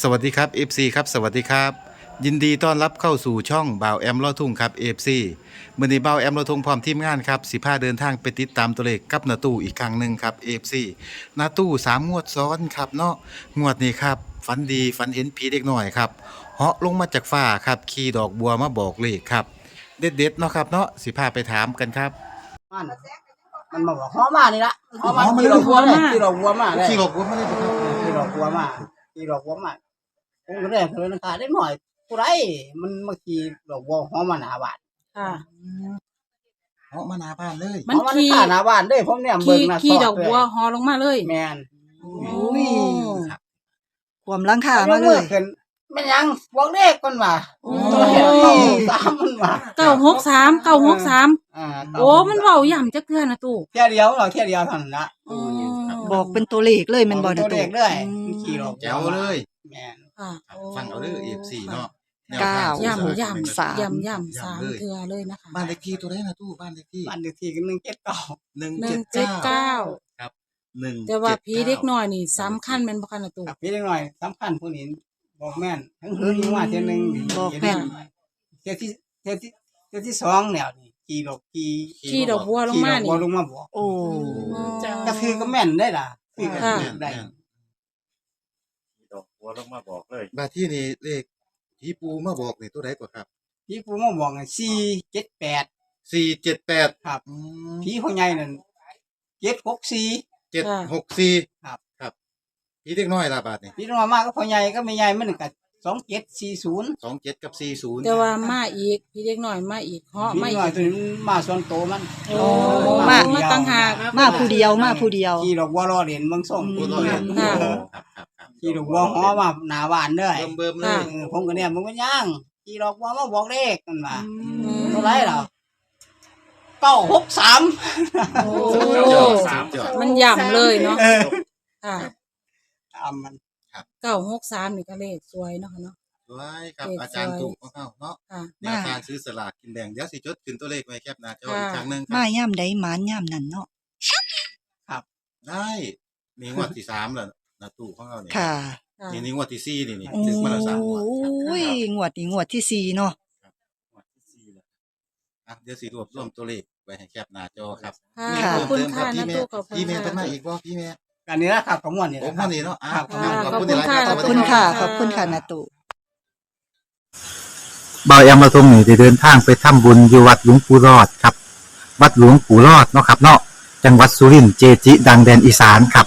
สวัสดีครับ FC ครับสวัสดีครับ ยินดีต้อนรับเข้าสู่ช่องบ่าวแอมลอทุ่งครับ FC มื่อนี้บ่าวแอมลอทุ่งพร้อมทีมงานครับสิพาเดินทางไปติดตามตัวเลขกับนาตู้อีกครั้งหนึ่งครับ FC นาตู้สามงวดซ้อนครับเนาะงวดนี้ครับฝันดีฝันเห็นผีเด็กหน่อยครับเหาะลงมาจากฟ้าครับขี่ดอกบัวมาบอกเลขครับ เด็ดๆเนาะครับเนาะสิพาไปถามกันครับ มันมันมาบอกหอมมานี่ละหอมมาหอมมาขี่ดอกบัวเลยขี่ดอกบัวมาเลยขี่ดอกบัวมาเลยครับขี่ดอกบัวมาขี่ดอกบัวมา ผมก็ได้เลยนะคะได้หน่อยผู้ไรมันมาขี่ดอกบัวหอมมาหน้าบ้านค่ะเหาะมาหน้าบ้านเลย มันหอมาขี่หน้าหน้าบ้านเด้ผมเนี่ยเบิ่ขี่งหน้าขี่ซดอกบัวเลยหอลงมาเลย แมนโอ้ยความหลังคามาเลยขึ้นแม่นยังบอกเลขกันว่าโอ้ตัวเห็นเก้าสามมันว่าเก้าหกสามเก้าหกสามอ่าโอ้มันเบาย่ำจักเทื่อนะตู่แค่เดียวเราแค่เดียวเท่านั้นละอ๋อบอกเป็นตัวเลขเลยแมันบอตัวเลขเลยอืม ขี่ดอกแจ๋วเลย แมน ค่ะฟังเอาเด้อ FC เนาะแนวเก้าทงย่ำสาม ย่ำย่ำย่ำสามเทื่อเลยนะคะบ้านเลขที่ตัวได้นะตู้บ้านเลขที่บ้านเลขที่กันหนึ่งเจ็ดเก้าหนึ่งหนึ่เจ็งดเจ็ดเก้าเก้าหนึ่งแต่ว่าผีเด็กจ็น้อยนี่สำคัญแมันบ่คันนะตู่พี่เล็กหน่อยสำคัญผู้นี้บอกแม่นทั้งคืนยิ่งว่าเทียหนึ่งบอกแม่น เทียที่เทียที่เทียที่สองแล้วนี่ขี่ดอกขี่ขี่ดอกบัวลงขี่มาดอกนี่บัวลงมาบอกโอ้ก็คือก็แม่นได้ล่ะคือก็ค่ะได้ ดอกบัวลงมาบอกเลยบ้านที่นี่เลขที่ปูมาบอกนี่ตัวใดกว่าครับพี่ผู้มาบอกสี่เจ็ดแปดสี่เจ็ดแปดครับพี่พ่อใหญ่นั่นเจ็ดหกสี่ เจ็ดหกสี่ครับ ครับพี่เด็กน้อยละบาทนี่พี่น้องมาก็พ่อใหญ่ก็ไม่ใหญ่มันก็สองเจ็ดสี่ศูนย์สองเจ็ดกับสี่ศูนย์แต่ว่ามาอีกผีเด็กน้อยมาอีกเหาะพี่มาน้อยอีกตัวนี้มันมาส่วนโตมันโอ้มาตั้งหาก มาผู้เดียวมาผู้เดียว ขี่ดอกบัวรอเหรียญบางส่งตัวตัวเองค่ะ ครับครับครับ ขี่ดอกบัวหอมาหน้าบ้านเด้อเบิ่มเบิ่มเลค่ะยเออผมก็เนี่ยมึงก็ย่างขี่ดอกบัวมาบอกเลขกันว่าอืมเท่าไหรเหรอเก้าหกสามโอ้สุดยอดสุดยอดมันย่ำเลยเนาะค่ะตามมันเก้าหกสามนี่ก็เลขสวยเนาะค่ะเนาะสวยครับเลขอาจารย์สวยถูกของเขาเนาะค่ะ แนวทางซื้อสลากกินแบ่งเดี๋ยวสิจดขึ้นตัวเลขไว้แคปหน้าจออีกค่ะครั้งหนึ่งคมารับย่ำใดหมานย่ำนั่นเนาะ ได้ มีงวดที่สามแล้ว นะตู้ของเราเนี่ยค่ะค่ะนี่นี่งวดที่สี่นี่นี่โอ้ถึงมาแล้วสามงวดครับยงวดนี้งวดที่สี่เนาะงวดที่สี่แล้วอะเดี๋ยวสิรวบรวมตัวเลขไว้ให้แคปหน้าจอครับค่ะมีขอบเพิ่คุณมเติมค่ะรับนะตู้ขอบคุณพี่เมย์ค่ะเป็นมาอีกบ่พี่เมย์อันนี้นะครับขมวดนี่ผมนะคเท่ารับนี้เนาะอะครับ ขอบขอบคุณคุณหลายค่ะๆขอบคุณรัค่ะขขออบบคุคุณณค่ะค่ะนาตุ บายอามาทรงนี่ได้เดินทางไปทำบุญอยู่วัดหลวงปู่รอดครับ วัดหลวงปู่รอดเนาะครับเนาะจังหวัดสุรินทร์เจจิ ดังแดนอีสานครับ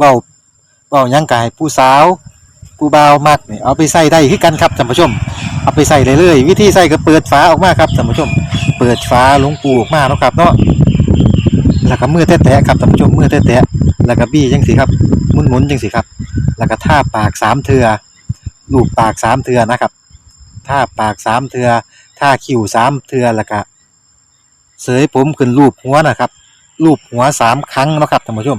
เว้าเว้าหยังกายผู้สาวผู้บ่าวมักนี่เอาไปใส่ได้คือกันครับท่านผู้ชม เอาไปใส่เลยเลยวิธีใส่ก็เปิดฝาออกมาครับท่านผู้ชม เปิดฝาลงปูออกมาเนาะครับเนาะแล้วก็มือแตะๆครับท่านผู้ชมมือแตะๆแล้วก็บี้จังสิครับหมุนๆจังสิครับ แล้วก็ท่าปากสามเทือลูบปากสามเทือนะครับท่าปากสามเทือท่าคิ้วสามเทือแล้วก็เสยผมขึ้นรูปหัวนะครับรูปหัวสามครั้งนะครับท่านผู้ชม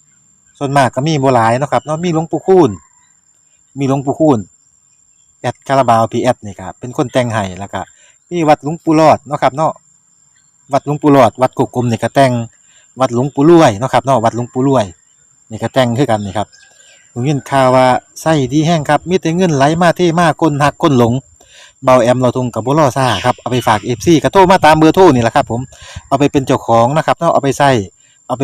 ส่วนมากก็มีบหลายเนาะครับเนาะมีหลวงปู่คูณมีหลวงปู่คูณแอดคาราบาวพีแอดนี่ครับเป็นคนแต่งให้แล้วก็มีวัดหลวงปู่รอดเนาะครับเนาะวัดหลวงปู่รอด วัดกุกกลมนี่ก็แต่งวัดหลวงปู่รวยเนาะครับเนาะวัดหลวงปู่รวยนี่ก็แต่งคือกันนี่ครับผมยินข่าวว่าไส้ดีแห้งครับมีแต่เงินไหลมาเทมาคนหักคนหลงเบาแอมเราทุงกับบุรอซ่าครับเอาไปฝากเอฟซีกระโทรมาตามเบอร์โทรนี่แหละครับผมเอาไปเป็นเจ้าของนะครับเนาะเอาไปใส่เอาไป